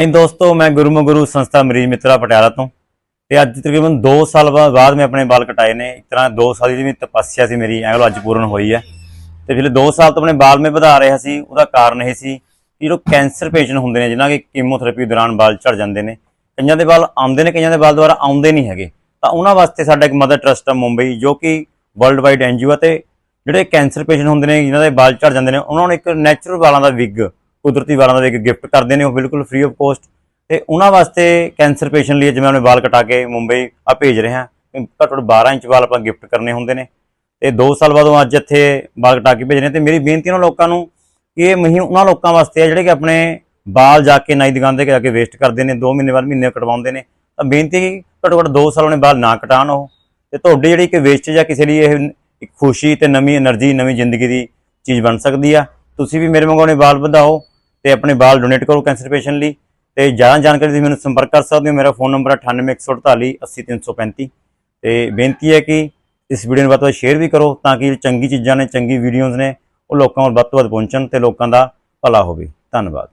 ਨਹੀਂ ਦੋਸਤੋ, ਮੈਂ ਗੁਰਮੁਖ ਗੁਰੂ ਸੰਸਥਾ ਮਰੀਜ਼ ਮਿੱਤਰਾ ਪਟਿਆਲਾ ਤੋਂ ਤੇ ਅੱਜ ਤਕਰੀਬਨ 2 ਸਾਲ ਬਾ- ਬਾਅਦ ਮੈਂ ਆਪਣੇ ਵਾਲ ਕਟਾਏ ਨੇ। ਇੱਕ ਤਰ੍ਹਾਂ 2 ਸਾਲ ਦੀ ਜਿਹੜੀ ਤਪੱਸਿਆ ਸੀ ਮੇਰੀ, ਐਂ ਅੱਜ ਪੂਰਨ ਹੋਈ ਹੈ। ਤੇ ਜਿਹੜੇ 2 ਸਾਲ ਤੋਂ ਆਪਣੇ ਵਾਲ ਮੈਂ ਵਧਾ ਰਿਹਾ ਸੀ, ਉਹਦਾ ਕਾਰਨ ਇਹ ਸੀ ਕਿ ਜੋ ਕੈਂਸਰ ਪੇਸ਼ੈਂਟ ਹੁੰਦੇ ਨੇ, ਜਿਨ੍ਹਾਂ ਦੇ ਕੀਮੋਥੈਰੇਪੀ ਦੌਰਾਨ ਵਾਲ ਝੜ ਜਾਂਦੇ ਨੇ, ਕਈਆਂ ਦੇ ਵਾਲ ਆਉਂਦੇ ਨੇ, ਕਈਆਂ ਦੇ ਵਾਲ ਦੁਬਾਰਾ ਆਉਂਦੇ ਨਹੀਂ ਹੈਗੇ। ਤਾਂ ਉਹਨਾਂ ਵਾਸਤੇ ਸਾਡਾ ਇੱਕ ਮਦਰ ਟਰਸਟ ਹੈ ਮੁੰਬਈ, ਜੋ ਕਿ ਵਰਲਡ ਵਾਈਡ ਐਨਜੀਓ ਤੇ ਜਿਹੜੇ ਕੈਂਸਰ ਪੇਸ਼ੈਂਟ ਹੁੰਦੇ ਨੇ, ਜਿਨ੍ਹਾਂ ਦੇ ਵਾਲ ਝੜ ਜਾਂਦੇ ਨੇ, ਉਹਨਾਂ ਨੂੰ ਇੱਕ ਨੈਚੁਰਲ ਵਾਲਾਂ ਦਾ ਵਿਗ ਕੁਦਰਤੀ ਵਾਲਾਂ ਦਾ ਇੱਕ ਗਿਫਟ ਕਰਦੇ ਨੇ, ਉਹ ਬਿਲਕੁਲ ਫ੍ਰੀ ਆਫ ਕੋਸਟ ਤੇ ਉਹਨਾਂ ਵਾਸਤੇ ਕੈਂਸਰ ਪੇਸ਼ੈਂਟ ਲਈ ਜਿਵੇਂ ਉਹਨੇ ਵਾਲ ਕਟਾ ਕੇ ਮੁੰਬਈ ਆ ਭੇਜ ਰਹੇ। ਹਾਂ ਘੱਟੋ 12 ਇੰਚ ਵਾਲ ਆਪਾਂ ਗਿਫਟ ਕਰਨੇ ਹੁੰਦੇ ਨੇ। ਤੇ 2 ਸਾਲ ਬਾਅਦ ਉਹ ਅੱਜ ਇੱਥੇ ਵਾਲ ਕਟਾ ਕੇ ਭੇਜਣੇ ਤੇ ਮੇਰੀ ਬੇਨਤੀ ਉਹਨਾਂ ਲੋਕਾਂ ਨੂੰ ਕਿ ਇਹ ਮਹੀਨ ਉਹਨਾਂ ਲੋਕਾਂ ਵਾਸਤੇ ਹੈ ਜਿਹੜੇ ਕਿ ਆਪਣੇ ਵਾਲ ਜਾ ਕੇ ਨਾਈ ਦੁਕਾਨ ਤੇ ਜਾ ਕੇ ਵੇਸਟ ਕਰਦੇ ਨੇ 2 ਮਹੀਨੇ ਬਾਅਦ ਮਹੀਨੇ ਕਟਵਾਉਂਦੇ ਨੇ। ਤਾਂ ਬੇਨਤੀ ਹੈ ਘੱਟੋ ਘੱਟ 2 ਸਾਲ ਉਹਨੇ ਵਾਲ ਨਾ ਕਟਾਣ ਉਹ। ਤੇ ਤੁਹਾਡੀ ਜਿਹੜੀ ਕਿ ਵੇਸਟ ਜਾਂ ਕਿਸੇ ਲਈ ਇਹ ਇੱਕ ਖੁਸ਼ੀ ਤੇ ਨਵੀਂ એનર્ਜੀ ਨਵੀਂ ਜ਼ਿੰਦਗੀ ਦੀ ਚੀਜ਼ ਬਣ ਸਕਦੀ ਆ। ਤੁਸੀਂ ਵੀ ਮੇਰੇ ਵਾਂਗੂ ਨੇ ਵਾਲ ਵਧਾਓ। ਤੇ ਆਪਣੇ ਬਾਲ ਡੋਨੇਟ ਕਰੋ ਕੈਂਸਰ ਪੇਸ਼ੈਂਟ ਲਈ ਤੇ ਜ਼ਿਆਦਾ ਜਾਣਕਾਰੀ ਲਈ ਮੈਨੂੰ ਸੰਪਰਕ ਕਰ ਸਕਦੇ ਹੋ। ਮੇਰਾ ਫੋਨ ਨੰਬਰ 981448 80335 ਤੇ ਬੇਨਤੀ ਹੈ ਕਿ ਇਸ ਵੀਡੀਓ ਨੂੰ ਵੱਧ ਤੋਂ ਵੱਧ ਸ਼ੇਅਰ ਵੀ ਕਰੋ ਤਾਂ ਕਿ ਚੰਗੀ ਚੀਜ਼ਾਂ ਨੇ, ਚੰਗੀ ਵੀਡੀਓਜ਼ ਨੇ ਉਹ ਲੋਕਾਂ ਕੋਲ ਵੱਧ ਤੋਂ ਵੱਧ ਪਹੁੰਚਣ ਤੇ ਲੋਕਾਂ ਦਾ ਭਲਾ ਹੋਵੇ। ਧੰਨਵਾਦ।